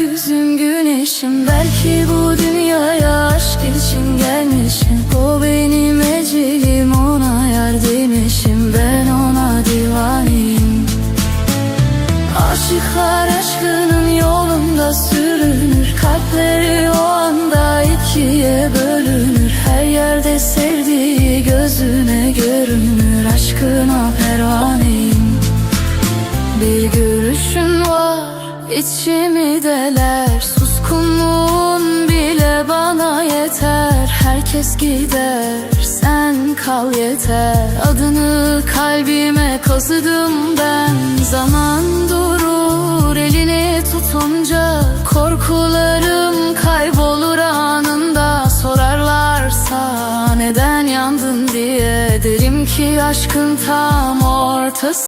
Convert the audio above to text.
Gökyüzüm güneşim Belki bu dünyaya aşk için gelmişim. O benim ecelim ona yar demişim Ben ona divaneyim. Aşıklar aşkının yolunda sürünür. Kalpleri o anda ikiye bölünür. Her yerde sevdiği gözüne görünür. İçimi deler Suskunluğun bile bana yeter. Herkes gider sen kal yeter. Adını kalbime kazıdım ben. Zaman durur elini tutunca Korkularım kaybolur anında. Sorarlarsa neden yandın diye Derim ki aşkın tam ortası